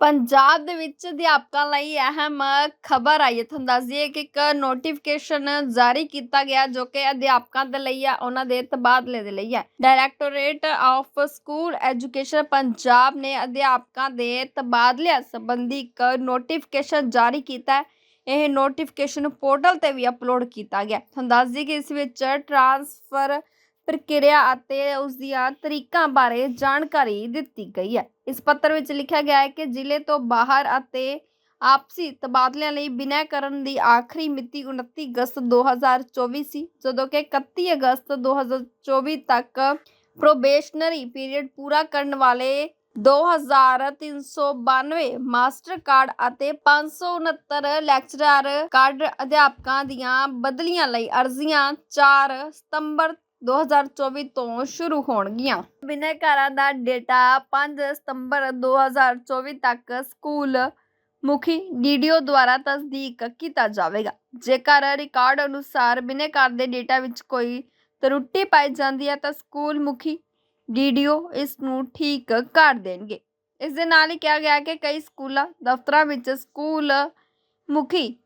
ਪੰਜਾਬ ਦੇ ਵਿੱਚ ਅਧਿਆਪਕਾਂ ਲਈ ਅਹਿਮ ਖਬਰ ਆਈ ਹੈ। ਤੁਹਾਨੂੰ ਦੱਸ ਦਈਏ ਕਿ ਇੱਕ ਨੋਟੀਫਿਕੇਸ਼ਨ ਜਾਰੀ ਕੀਤਾ ਗਿਆ ਜੋ ਕਿ ਅਧਿਆਪਕਾਂ ਦੇ ਲਈ ਹੈ, ਉਹਨਾਂ ਦੇ ਤਬਾਦਲੇ ਦੇ ਲਈ ਹੈ। Directorate of school education Punjab ਨੇ ਅਧਿਆਪਕਾਂ ਦੇ ਤਬਾਦਲਿਆਂ ਸੰਬੰਧੀ ਇੱਕ ਨੋਟੀਫਿਕੇਸ਼ਨ ਜਾਰੀ ਕੀਤਾ ਹੈ। ਇਹ ਨੋਟੀਫਿਕੇਸ਼ਨ ਪੋਰਟਲ ਤੇ ਵੀ ਅਪਲੋਡ ਕੀਤਾ ਗਿਆ ਤੁਹਾਨੂੰ ਦੱਸ ਦਈਏ ਕਿ ਇਸ ਵਿੱਚ ਟ੍ਰਾਂਸਫਰ ਪ੍ਰਕਿਰਿਆ ਅਤੇ ਉਸ ਦੀਆਂ ਤਰੀਕਾਂ ਬਾਰੇ ਜਾਣਕਾਰੀ ਦਿੱਤੀ ਗਈ ਹੈ। ਇਸ ਪੱਤਰ ਵਿੱਚ ਲਿਖਿਆ ਗਿਆ ਹੈ ਕਿ ਜ਼ਿਲ੍ਹੇ ਤੋਂ ਬਾਹਰ ਅਤੇ ਆਪਸੀ ਤਬਾਦਲਿਆਂ ਲਈ ਬਿਨੈ ਕਰਨ ਦੀ ਆਖਰੀ ਮਿਤੀ 29 ਅਗਸਤ 2024 ਸੀ, ਜਦੋਂ ਕਿ 31 ਅਗਸਤ 2024 ਤੱਕ ਪ੍ਰੋਬੇਸ਼ਨਰੀ ਪੀਰੀਅਡ ਪੂਰਾ ਕਰਨ ਵਾਲੇ 2392 ਮਾਸਟਰ ਕਾਰਡ ਅਤੇ 569 ਲੈਕਚਰਰ ਕਾਰਡ ਅਧਿਆਪਕਾਂ ਦੀਆਂ ਬਦਲੀਆਂ ਲਈ ਅਰਜ਼ੀਆਂ 4 ਸਤੰਬਰ 2024 ਤੋਂ ਸ਼ੁਰੂ ਹੋਣਗੀਆਂ। ਬਿਨੈਕਾਰਾਂ ਦਾ ਡੇਟਾ 5 ਸਤੰਬਰ 2024 ਤੱਕ ਸਕੂਲ ਮੁਖੀ ਡੀਡੀਓ ਦੁਆਰਾ ਤਸਦੀਕ ਕੀਤਾ ਜਾਵੇਗਾ। ਜੇਕਰ ਰਿਕਾਰਡ ਅਨੁਸਾਰ ਬਿਨੈਕਾਰ ਦੇ ਡੇਟਾ ਵਿੱਚ ਕੋਈ ਤਰੁੱਟੀ ਪਾਈ ਜਾਂਦੀ ਹੈ ਤਾਂ ਸਕੂਲ ਮੁਖੀ ਡੀਡੀਓ ਇਸ ਨੂੰ ਠੀਕ ਕਰ ਦੇਣਗੇ। ਇਸ ਦੇ ਨਾਲ ਹੀ ਕਿਹਾ ਗਿਆ ਕਿ ਕਈ ਸਕੂਲਾਂ, ਦਫ਼ਤਰਾਂ ਵਿੱਚ ਸਕੂਲ ਮੁਖੀ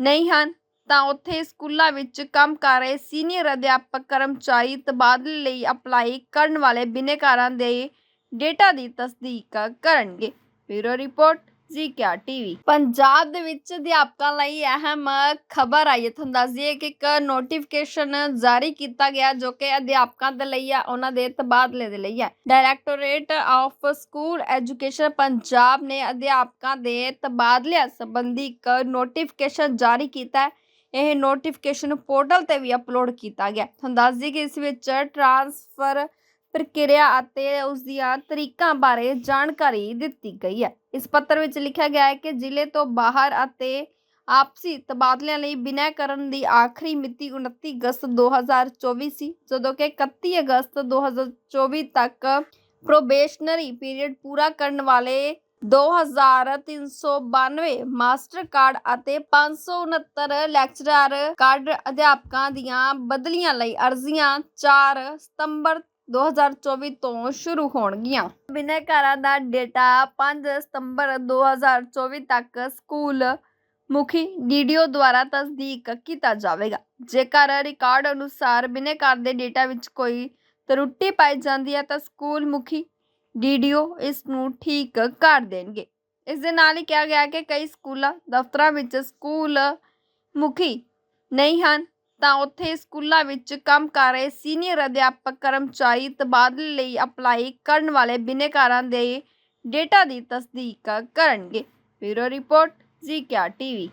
ਨਹੀਂ ਹਨ। ਤਾਂ ਉੱਥੇ ਸਕੂਲਾਂ ਵਿੱਚ ਕੰਮ ਕਰ ਰਹੇ ਸੀਨੀਅਰ ਅਧਿਆਪਕ ਕਰਮਚਾਰੀ ਤਬਾਦਲੇ ਲਈ ਅਪਲਾਈ ਕਰਨ ਵਾਲੇ ਬਿਨੇਕਾਰਾਂ ਦੇ ਡੇਟਾ ਦੀ ਤਸਦੀਕ ਕਰਨਗੇ। ਬਿਊਰੋ ਰਿਪੋਰਟ, ਜ਼ੀਕਿਆ ਟੀਵੀ। ਪੰਜਾਬ ਦੇ ਵਿੱਚ ਅਧਿਆਪਕਾਂ ਲਈ ਅਹਿਮ ਖਬਰ ਆਈ। ਹੈ ਤੁਹਾਨੂੰ ਦੱਸ ਦਈਏ ਕਿ ਇੱਕ ਨੋਟੀਫਿਕੇਸ਼ਨ ਜਾਰੀ ਕੀਤਾ ਗਿਆ ਜੋ ਕਿ ਅਧਿਆਪਕਾਂ ਦੇ ਲਈ ਹੈ ਉਹਨਾਂ ਦੇ ਤਬਾਦਲੇ ਦੇ ਲਈ ਹੈ directorate of school education Punjab ਨੇ ਅਧਿਆਪਕਾਂ ਦੇ ਤਬਾਦਲਿਆਂ ਸੰਬੰਧੀ ਇੱਕ ਨੋਟੀਫਿਕੇਸ਼ਨ ਜਾਰੀ ਕੀਤਾ ਹੈ। ਇਹ ਨੋਟੀਫਿਕੇਸ਼ਨ ਪੋਰਟਲ ਤੇ ਵੀ ਅਪਲੋਡ ਕੀਤਾ ਗਿਆ। ਤੁਹਾਨੂੰ ਦੱਸ ਦਈਏ ਕਿ ਇਸ ਵਿੱਚ ਟ੍ਰਾਂਸਫਰ ਪ੍ਰਕਿਰਿਆ ਅਤੇ ਉਸ ਦੀਆਂ ਤਰੀਕਾਂ ਬਾਰੇ ਜਾਣਕਾਰੀ ਦਿੱਤੀ ਗਈ ਹੈ। ਇਸ ਪੱਤਰ ਵਿੱਚ ਲਿਖਿਆ ਗਿਆ ਹੈ ਕਿ ਜ਼ਿਲ੍ਹੇ ਤੋਂ ਬਾਹਰ ਅਤੇ ਆਪਸੀ ਤਬਾਦਲਿਆਂ ਲਈ ਬਿਨੈ ਕਰਨ ਦੀ ਆਖਰੀ ਮਿਤੀ 29 ਅਗਸਤ 2024 ਸੀ, ਜਦੋਂ ਕਿ 31 ਅਗਸਤ 2024 ਤੱਕ ਪ੍ਰੋਬੇਸ਼ਨਰੀ ਪੀਰੀਅਡ ਪੂਰਾ ਕਰਨ ਵਾਲੇ 2392 ਮਾਸਟਰ ਕਾਰਡ ਅਤੇ 569 ਲੈਕਚਰਰ ਕਾਰਡ ਅਧਿਆਪਕਾਂ ਦੀਆਂ ਬਦਲੀਆਂ ਲਈ ਅਰਜ਼ੀਆਂ 4 ਸਤੰਬਰ 2024 ਤੋਂ ਸ਼ੁਰੂ ਹੋਣਗੀਆਂ। ਬਿਨੈਕਾਰਾਂ ਦਾ ਡੇਟਾ 5 ਸਤੰਬਰ 2024 ਤੱਕ ਸਕੂਲ ਮੁਖੀ ਡੀਡੀਓ ਦੁਆਰਾ ਤਸਦੀਕ ਕੀਤਾ ਜਾਵੇਗਾ। ਜੇਕਰ ਰਿਕਾਰਡ ਅਨੁਸਾਰ ਬਿਨੈਕਾਰ ਦੇ ਡੇਟਾ ਵਿੱਚ ਕੋਈ ਤਰੁੱਟੀ ਪਾਈ ਜਾਂਦੀ ਹੈ ਤਾਂ ਸਕੂਲ ਮੁਖੀ ਡੀਡੀਓ ਇਸ ਨੂੰ ਠੀਕ ਕਰ ਦੇਣਗੇ। ਇਸ ਦੇ ਨਾਲ ਹੀ ਕਿਹਾ ਗਿਆ ਕਿ ਕਈ ਸਕੂਲਾਂ, ਦਫ਼ਤਰਾਂ ਵਿੱਚ ਸਕੂਲ ਮੁਖੀ ਨਹੀਂ ਹਨ, ਤਾਂ ਉੱਥੇ ਸਕੂਲਾਂ ਵਿੱਚ ਕੰਮ ਕਰ ਰਹੇ ਸੀਨੀਅਰ ਅਧਿਆਪਕ, ਕਰਮਚਾਰੀ ਤਬਾਦਲੇ ਲਈ ਅਪਲਾਈ ਕਰਨ ਵਾਲੇ ਬਿਨੇਕਾਰਾਂ ਦੇ ਡੇਟਾ ਦੀ ਤਸਦੀਕ ਕਰਨਗੇ। ਬਿਊਰੋ ਰਿਪੋਰਟ, ਜੀ ਜ਼ੀਕਿਆ ਟੀਵੀ